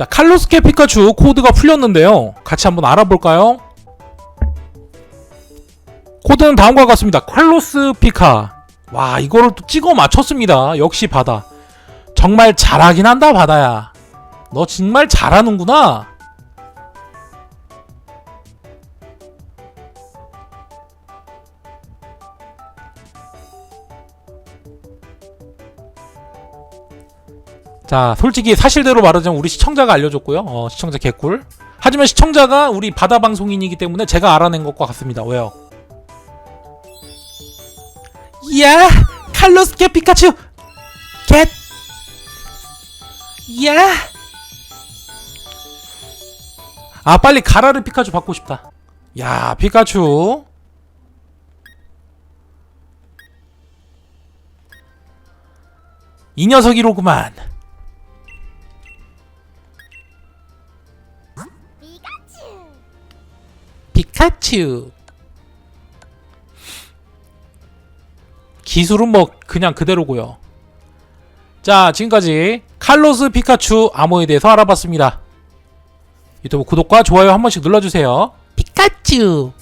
자, 칼로스케 피카츄 코드가 풀렸는데요. 같이 한번 알아볼까요? 코드는 다음과 같습니다. 칼로스 피카. 와, 이거를 또 찍어 맞췄습니다. 역시 바다. 정말 잘하긴 한다, 바다야. 너 정말 잘하는구나. 자, 솔직히 사실대로 말하자면 우리 시청자가 알려줬고요. 어, 시청자 개꿀. 하지만 시청자가 우리 바다 방송인이기 때문에 제가 알아낸 것과 같습니다. 왜요? 이야, 칼로스 개 피카츄, 겟. 이야. 아, 빨리 가라를 피카츄 받고 싶다. 야, 피카츄. 이 녀석이로구만. 피카츄. 기술은 뭐 그냥 그대로고요. 자, 지금까지 칼로스 피카츄 암호에 대해서 알아봤습니다. 유튜브 구독과 좋아요 한 번씩 눌러주세요. 피카츄.